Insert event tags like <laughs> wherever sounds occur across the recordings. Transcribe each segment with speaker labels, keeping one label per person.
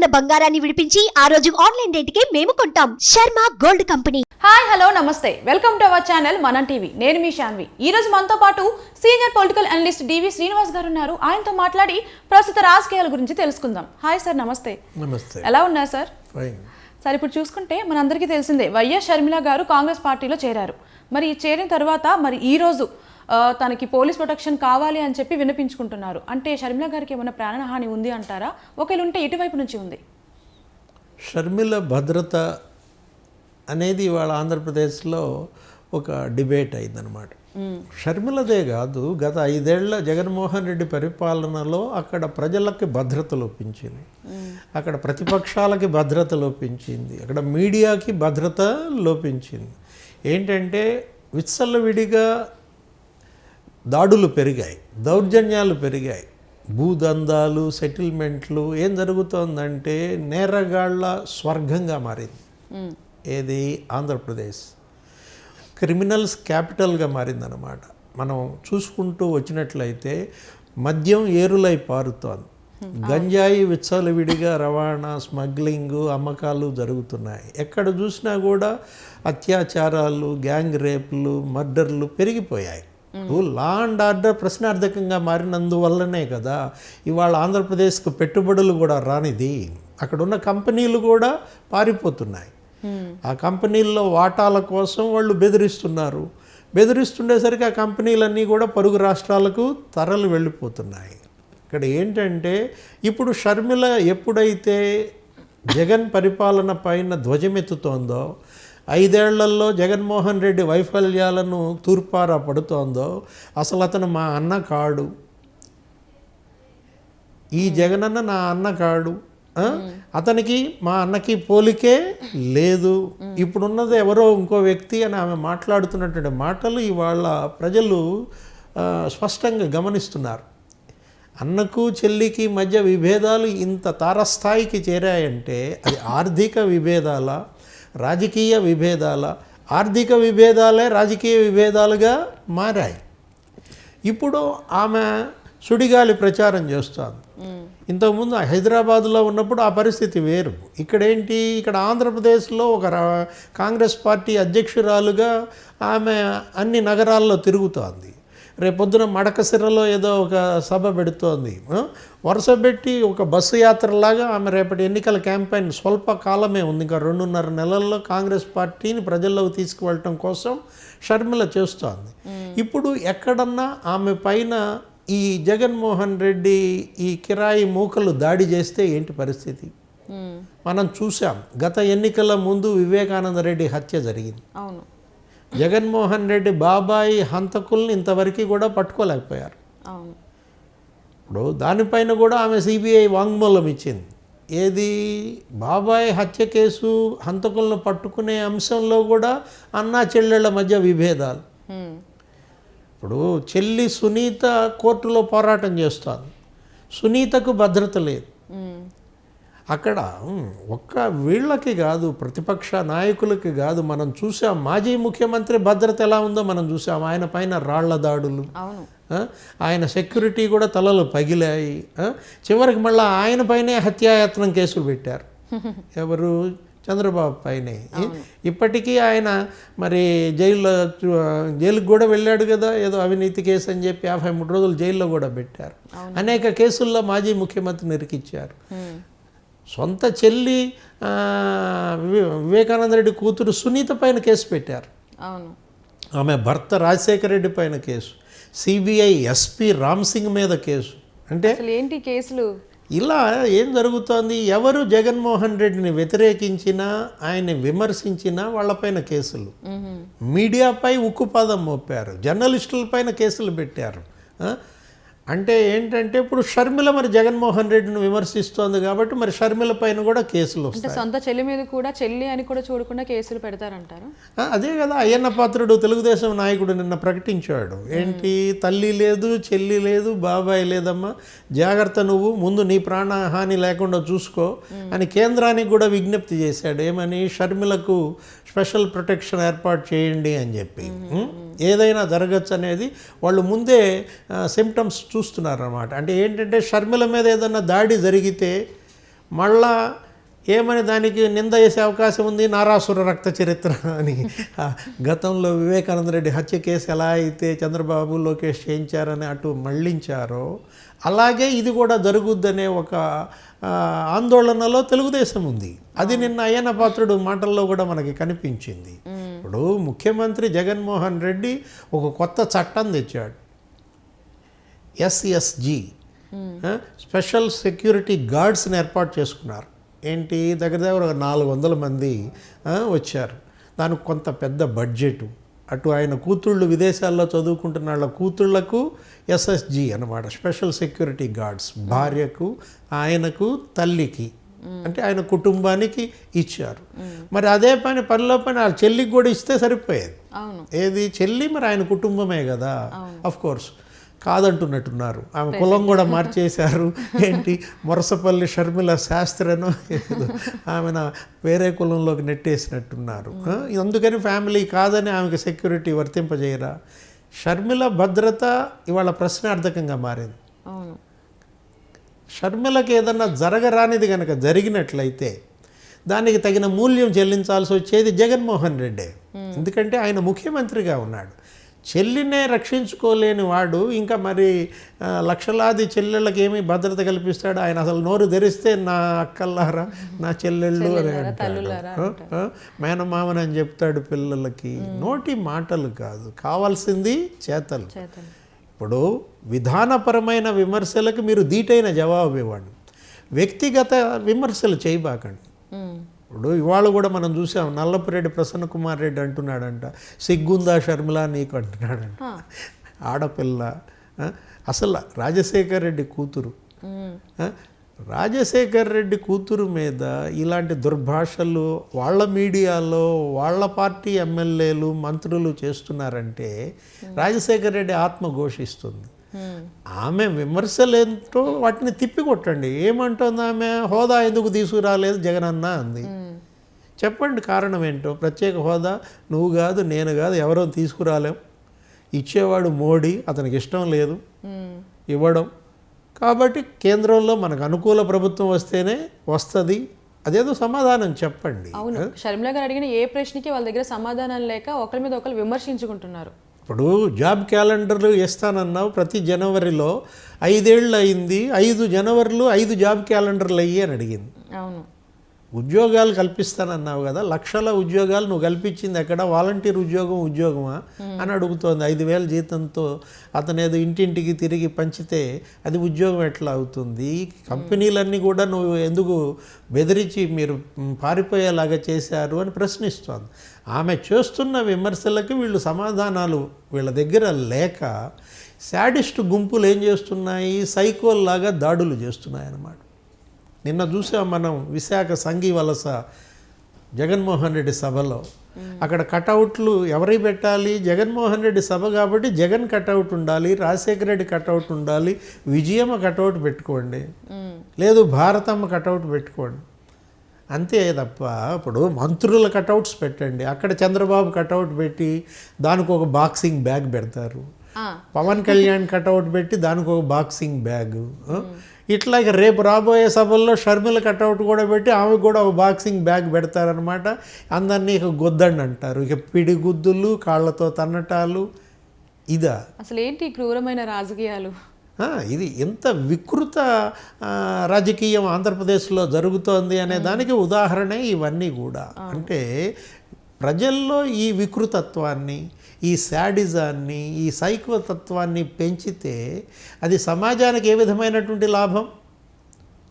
Speaker 1: ఉన్న బంగారాన్ని విడిపించి ఆ రోజు ఆన్లైన్ రేటుకే మేము కొంటాం. Sharma gold company.
Speaker 2: Hi hello నమస్తే. Welcome to our channel Manam TV. నేను మీ శాన్వి. ఈ రోజు మనతో పాటు senior political analyst DV Srinivas garu ఉన్నారు. ఆయనతో మాట్లాడి ప్రస్తుత రాజకీయాల గురించి తెలుసుకుందాం. హాయ్ సార్ నమస్తే.
Speaker 3: నమస్తే.
Speaker 2: ఎలా ఉన్నారు సార్?
Speaker 3: ఫైన్
Speaker 2: సార్ ఇప్పుడు చూసుకుంటే మనందరికీ తెలిసిందే వైఎస్ షర్మిల గారు కాంగ్రెస్ పార్టీలో చేరారు. మరి ఈ చేరిన తర్వాత మరి ఈ రోజు తనకి పోలీస్ ప్రొటెక్షన్ కావాలి అని చెప్పి వినిపించుకుంటున్నారు. అంటే షర్మిల గారికి ఏమైనా ప్రాణహాని ఉంది అంటారా? ఒకవేళ ఉంటే ఎటువైపు నుంచి ఉంది.
Speaker 3: షర్మిల భద్రత అనేది ఇవాళ ఆంధ్రప్రదేశ్లో ఒక డిబేట్ అయిందనమాట షర్మిలదే కాదు గత ఐదేళ్ళ జగన్మోహన్ రెడ్డి పరిపాలనలో అక్కడ ప్రజలకి భద్రత లోపించింది. అక్కడ ప్రతిపక్షాలకి భద్రత లోపించింది. అక్కడ మీడియాకి భద్రత లోపించింది. ఏంటంటే విచ్చలవిడిగా దాడులు పెరిగాయి దౌర్జన్యాలు పెరిగాయి. భూదందాలు సెటిల్మెంట్లు ఏం జరుగుతోందంటే నేరగాళ్ళ స్వర్గంగా మారింది. ఏది? ఆంధ్రప్రదేశ్. క్రిమినల్స్ క్యాపిటల్గా మారిందన్నమాట. మనం చూసుకుంటూ వచ్చినట్లయితే మద్యం ఏరులై పారుతోంది. గంజాయి విచ్చలవిడిగా రవాణా స్మగ్లింగ్ అమ్మకాలు జరుగుతున్నాయి. ఎక్కడ చూసినా కూడా అత్యాచారాలు గ్యాంగ్ రేపులు మర్డర్లు పెరిగిపోయాయి. లా అండ్ ఆర్డర్ ప్రశ్నార్థకంగా మారినందువల్లనే కదా ఇవాళ ఆంధ్రప్రదేశ్కు పెట్టుబడులు కూడా రానిది. అక్కడ ఉన్న కంపెనీలు కూడా పారిపోతున్నాయి. ఆ కంపెనీల్లో వాటాల కోసం వాళ్ళు బెదిరిస్తున్నారు. బెదిరిస్తుండేసరికి ఆ కంపెనీలన్నీ కూడా పొరుగు రాష్ట్రాలకు తరలి వెళ్ళిపోతున్నాయి. ఇక్కడ ఏంటంటే ఇప్పుడు షర్మిల ఎప్పుడైతే జగన్ పరిపాలన పైన ధ్వజమెత్తుతోందో ఐదేళ్ళలో జగన్మోహన్ రెడ్డి వైఫల్యాలను తూర్పారా పడుతోందో అసలు అతను మా అన్న కాడు. ఈ జగనన్న నా అన్న కాడు. అతనికి మా అన్నకి పోలికే లేదు. ఇప్పుడున్నది ఎవరో ఇంకో వ్యక్తి అని ఆమె మాట్లాడుతున్నటువంటి మాటలు ఇవాళ ప్రజలు స్పష్టంగా గమనిస్తున్నారు. అన్నకు చెల్లికి మధ్య విభేదాలు ఇంత తారస్థాయికి చేరాయంటే అది ఆర్థిక విభేదాల? రాజకీయ విభేదాల ఆర్థిక విభేదాలే రాజకీయ విభేదాలుగా మారాయి. ఇప్పుడు ఆమె సుడిగాలి ప్రచారం చేస్తోంది. ఇంతకుముందు హైదరాబాద్లో ఉన్నప్పుడు ఆ పరిస్థితి వేరు. ఇక్కడేంటి? ఇక్కడ ఆంధ్రప్రదేశ్లో ఒక కాంగ్రెస్ పార్టీ అధ్యక్షురాలుగా ఆమె అన్ని నగరాల్లో తిరుగుతోంది. రేపొద్దున మడకసిరలో ఏదో ఒక సభ పెడుతోంది? వరుస పెట్టి ఒక బస్సు యాత్రలాగా ఆమె రేపటి ఎన్నికల క్యాంపెయిన్ స్వల్ప కాలమే ఉంది. ఇంకా రెండున్నర నెలల్లో కాంగ్రెస్ పార్టీని ప్రజల్లోకి తీసుకువెళ్ళటం కోసం షర్మిల చేస్తోంది. ఇప్పుడు ఎక్కడన్నా ఆమె పైన ఈ జగన్మోహన్ రెడ్డి ఈ కిరాయి మూకలు దాడి చేస్తే ఏంటి పరిస్థితి. మనం చూసాం గత ఎన్నికల ముందు వివేకానంద రెడ్డి హత్య జరిగింది.
Speaker 2: అవును.
Speaker 3: జగన్మోహన్ రెడ్డి బాబాయి హంతకుల్ని ఇంతవరకు కూడా పట్టుకోలేకపోయారు. ఇప్పుడు దానిపైన కూడా ఆమె సిబిఐ వాంగ్మూలం ఇచ్చింది. ఏది? బాబాయ్ హత్య కేసు హంతకులను పట్టుకునే అంశంలో కూడా అన్నా చెల్లెళ్ళ మధ్య విభేదాలు. ఇప్పుడు చెల్లి సునీత కోర్టులో పోరాటం చేస్తోంది. సునీతకు భద్రత లేదు. అక్కడ ఒక్క వీళ్ళకి కాదు ప్రతిపక్ష నాయకులకి కాదు మనం చూసాం మాజీ ముఖ్యమంత్రి భద్రత ఎలా ఉందో మనం చూసాం. ఆయన పైన రాళ్ళ దాడులు. ఆయన సెక్యూరిటీ కూడా తలలు పగిలాయి. చివరికి మళ్ళీ ఆయన పైనే హత్యాయత్నం కేసులు పెట్టారు. <laughs> ఎవరు? చంద్రబాబు పైనే. ఇప్పటికీ ఆయన మరి జైల్లో జైలుకు కూడా వెళ్ళాడు కదా ఏదో అవినీతి కేసు అని చెప్పి యాభై మూడు రోజులు జైల్లో కూడా పెట్టారు. అనేక కేసుల్లో మాజీ ముఖ్యమంత్రిని ఇరికిచ్చారు
Speaker 2: మ్మ్.
Speaker 3: సొంత చెల్లి వివేకానంద రెడ్డి కూతురు సునీత పైన కేసు పెట్టారు.
Speaker 2: అవును.
Speaker 3: ఆమె భర్త రాజశేఖర రెడ్డి పైన case. CBI SP Ram Singh మీద కేసు. అంటే
Speaker 2: ఏంటి కేసులు?
Speaker 3: ఇలా ఏం జరుగుతోంది? ఎవరు జగన్మోహన్ రెడ్డిని వ్యతిరేకించినా ఆయన్ని విమర్శించినా వాళ్ళపైన కేసులు. మీడియాపై ఉక్కుపాదం మోపారు. జర్నలిస్టులపైన కేసులు పెట్టారు? అంటే ఏంటంటే ఇప్పుడు షర్మిల మరి జగన్మోహన్ రెడ్డిని విమర్శిస్తోంది కాబట్టి మరి షర్మిల పైన కూడా కేసులు వస్తాయి.
Speaker 2: సొంత చెల్లి మీద కూడా చెల్లి అని కూడా చూడకుండా కేసులు పెడతారంటారు?
Speaker 3: అదే కదా అయ్యన్న పాత్రుడు తెలుగుదేశం నాయకుడు నిన్న ప్రకటించాడు. ఏంటి? తల్లి లేదు చెల్లి లేదు బాబాయ్ లేదమ్మా. జాగ్రత్త నువ్వు ముందు నీ ప్రాణహాని లేకుండా చూసుకో అని కేంద్రానికి కూడా విజ్ఞప్తి చేశాడు. ఏమని? షర్మిలకు స్పెషల్ ప్రొటెక్షన్ ఏర్పాటు చేయండి అని చెప్పి? ఏదైనా జరగచ్చు అనేది వాళ్ళు ముందే సిమ్టమ్స్ చూస్తున్నారు అన్నమాట అంటే ఏంటంటే షర్మిల మీద ఏదైనా దాడి జరిగితే మళ్ళా ఏమని దానికి నింద వేసే అవకాశం ఉంది? నారాసుర రక్త చరిత్ర అని. గతంలో వివేకానంద రెడ్డి హత్య కేసు ఎలా అయితే చంద్రబాబు లోకేష్ చేయించారని అటు మళ్ళించారో అలాగే ఇది కూడా జరుగుద్దనే ఒక ఆందోళనలో తెలుగుదేశం ఉంది. అది నిన్న అయ్యన్న పాత్రుడు మాటల్లో కూడా మనకి కనిపించింది. ఇప్పుడు ముఖ్యమంత్రి జగన్మోహన్ రెడ్డి ఒక కొత్త చట్టం తెచ్చాడు. ఎస్ఎస్జి స్పెషల్ సెక్యూరిటీ గార్డ్స్ని ఏర్పాటు చేసుకున్నారు. ఏంటి? దగ్గర దగ్గర ఒక నాలుగు వందల మంది ఆ, వచ్చారు. దానికి కొంత పెద్ద బడ్జెట్. అటు ఆయన కూతుళ్ళు విదేశాల్లో చదువుకుంటున్న వాళ్ళ కూతుళ్ళకు ఎస్ఎస్జి అనమాట స్పెషల్ సెక్యూరిటీ గార్డ్స్. భార్యకు ఆయనకు తల్లికి. అంటే ఆయన కుటుంబానికి ఇచ్చారు. మరి అదే పని పనిలో పని వాళ్ళ చెల్లికి కూడా ఇస్తే సరిపోయేది. ఏది? చెల్లి మరి ఆయన కుటుంబమే కదా. అఫ్ కోర్స్ కాదంటున్నట్టున్నారు. ఆమె కులం కూడా మార్చేశారు. ఏంటి? మొరసపల్లి షర్మిల శాస్త్రనో ఆమె వేరే కులంలోకి నెట్టేసినట్టున్నారు. అందుకని ఫ్యామిలీ కాదని ఆమెకి సెక్యూరిటీ వర్తింపజేయరా? షర్మిల భద్రత ఇవాళ ప్రశ్నార్థకంగా మారింది. షర్మిలకి ఏదన్నా జరగరానిది కనుక జరిగినట్లయితే దానికి తగిన మూల్యం చెల్లించాల్సి వచ్చేది జగన్మోహన్ రెడ్డి. ఎందుకంటే ఆయన ముఖ్యమంత్రిగా ఉన్నాడు. చెల్లినే రక్షించుకోలేని వాడు ఇంకా మరి లక్షలాది చెల్లెళ్ళకి ఏమి భద్రత కల్పిస్తాడు? ఆయన అసలు నోరు తెరిస్తే నా అక్కల్లారా నా చెల్లెళ్ళు అని అంటాడు. మేనమామని అని చెప్తాడు పిల్లలకి. నోటి మాటలు కాదు కావాల్సింది చేతలు. ఇప్పుడు విధానపరమైన విమర్శలకు మీరు దీటైన జవాబు ఇవ్వండి. వ్యక్తిగత విమర్శలు చేయబాకండి. ఇప్పుడు ఇవాళ కూడా మనం చూసాం నల్లపురెడ్డి ప్రసన్న కుమార్ రెడ్డి అంటున్నాడంట సిగ్గుందా షర్మిల నీకు అంటున్నాడంట. ఆడపిల్ల? అసలు రాజశేఖర్ రెడ్డి కూతురు? రాజశేఖర్ రెడ్డి కూతురు మీద ఇలాంటి దుర్భాషలు వాళ్ళ మీడియాలో వాళ్ళ పార్టీ ఎమ్మెల్యేలు మంత్రులు చేస్తున్నారంటే రాజశేఖర్ రెడ్డి ఆత్మ ఘోషిస్తుంది. ఆమె విమర్శలేంటో వాటిని తిప్పికొట్టండి. ఏమంటుంది ఆమె? హోదా ఎందుకు తీసుకురాలేదు జగనన్న అంది. చెప్పండి కారణం ఏంటో? ప్రత్యేక హోదా? నువ్వు కాదు నేను కాదు ఎవరో తీసుకురాలేం. ఇచ్చేవాడు మోడీ అతనికి ఇష్టం లేదు. ఇవ్వడం. కాబట్టి కేంద్రంలో మనకు అనుకూల ప్రభుత్వం వస్తేనే వస్తుంది. అదేదో సమాధానం చెప్పండి.
Speaker 2: అవును. షర్మిల గారు అడిగిన ఏ ప్రశ్నకి వాళ్ళ దగ్గర సమాధానం లేక ఒకరి మీద ఒకరు విమర్శించుకుంటున్నారు.
Speaker 3: ఇప్పుడు జాబ్ క్యాలెండర్లు ఇస్తానన్నావు ప్రతి జనవరిలో. ఐదేళ్ళు అయింది. ఐదు జనవరిలో ఐదు జాబ్ క్యాలెండర్లు అయ్యి అని అడిగింది.
Speaker 2: అవును.
Speaker 3: ఉద్యోగాలు కల్పిస్తానన్నావు కదా లక్షల ఉద్యోగాలు నువ్వు కల్పించింది ఎక్కడ? వాలంటీర్ ఉద్యోగం ఉద్యోగమా? అని అడుగుతోంది. ఐదు వేల జీతంతో అతను ఏదో ఇంటింటికి తిరిగి పంచితే అది ఉద్యోగం ఎట్లా అవుతుంది? కంపెనీలన్నీ కూడా నువ్వు ఎందుకు బెదిరించి మీరు పారిపోయేలాగా చేశారు అని ప్రశ్నిస్తోంది. ఆమె చేస్తున్న విమర్శలకి వీళ్ళు సమాధానాలు వీళ్ళ దగ్గర లేక శాడిస్ట్ గుంపులు ఏం చేస్తున్నాయి? సైకోల్లాగా దాడులు చేస్తున్నాయి అన్నమాట నిన్న చూసాం మనం విశాఖ సంఘీ వలస జగన్మోహన్ రెడ్డి సభలో. అక్కడ కటౌట్లు ఎవరి పెట్టాలి? జగన్మోహన్ రెడ్డి సభ కాబట్టి జగన్ కటౌట్ ఉండాలి రాజశేఖర రెడ్డి కటౌట్ ఉండాలి విజయమ్మ కటౌట్ పెట్టుకోండి. లేదు భారతమ్మ కటౌట్ పెట్టుకోండి. అంతే తప్ప ఇప్పుడు మంత్రుల కటౌట్స్ పెట్టండి. అక్కడ చంద్రబాబు కటౌట్ పెట్టి దానికి ఒక బాక్సింగ్ బ్యాగ్ పెడతారు. పవన్ కళ్యాణ్ కటౌట్ పెట్టి దానికి ఒక బాక్సింగ్ బ్యాగ్. ఇట్లా ఇక రేపు రాబోయే సభల్లో షర్మిల కటౌట్ కూడా పెట్టి ఆమెకు కూడా ఒక బాక్సింగ్ బ్యాగ్ పెడతారనమాట అందరినీ ఇక గుద్దండి అంటారు. ఇక పిడిగుద్దులు కాళ్ళతో తన్నటాలు ఇదా?
Speaker 2: అసలు ఏంటి క్రూరమైన రాజకీయాలు?
Speaker 3: ఇది ఎంత వికృత రాజకీయం ఆంధ్రప్రదేశ్లో జరుగుతోంది అనే దానికి ఉదాహరణే ఇవన్నీ కూడా. అంటే ప్రజల్లో ఈ వికృతత్వాన్ని ఈ శాడిజాన్ని ఈ సైకోతత్వాన్ని పెంచితే అది సమాజానికి ఏ విధమైనటువంటి లాభం?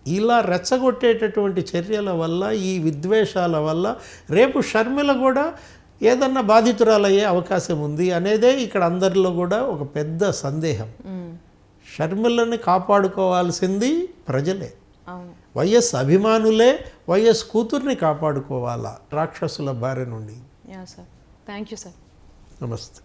Speaker 3: ఇలా రెచ్చగొట్టేటటువంటి చర్యల వల్ల ఈ విద్వేషాల వల్ల రేపు షర్మిల కూడా ఏదన్నా బాధితురాలయ్యే అవకాశం ఉంది అనేదే ఇక్కడ అందరిలో కూడా ఒక పెద్ద సందేహం. షర్మిలని కాపాడుకోవాల్సింది ప్రజలే. వైఎస్ అభిమానులే వైఎస్ కూతుర్ని కాపాడుకోవాలా రాక్షసుల బారి నుండి?
Speaker 2: థ్యాంక్ యూ సార్
Speaker 3: నమస్తే.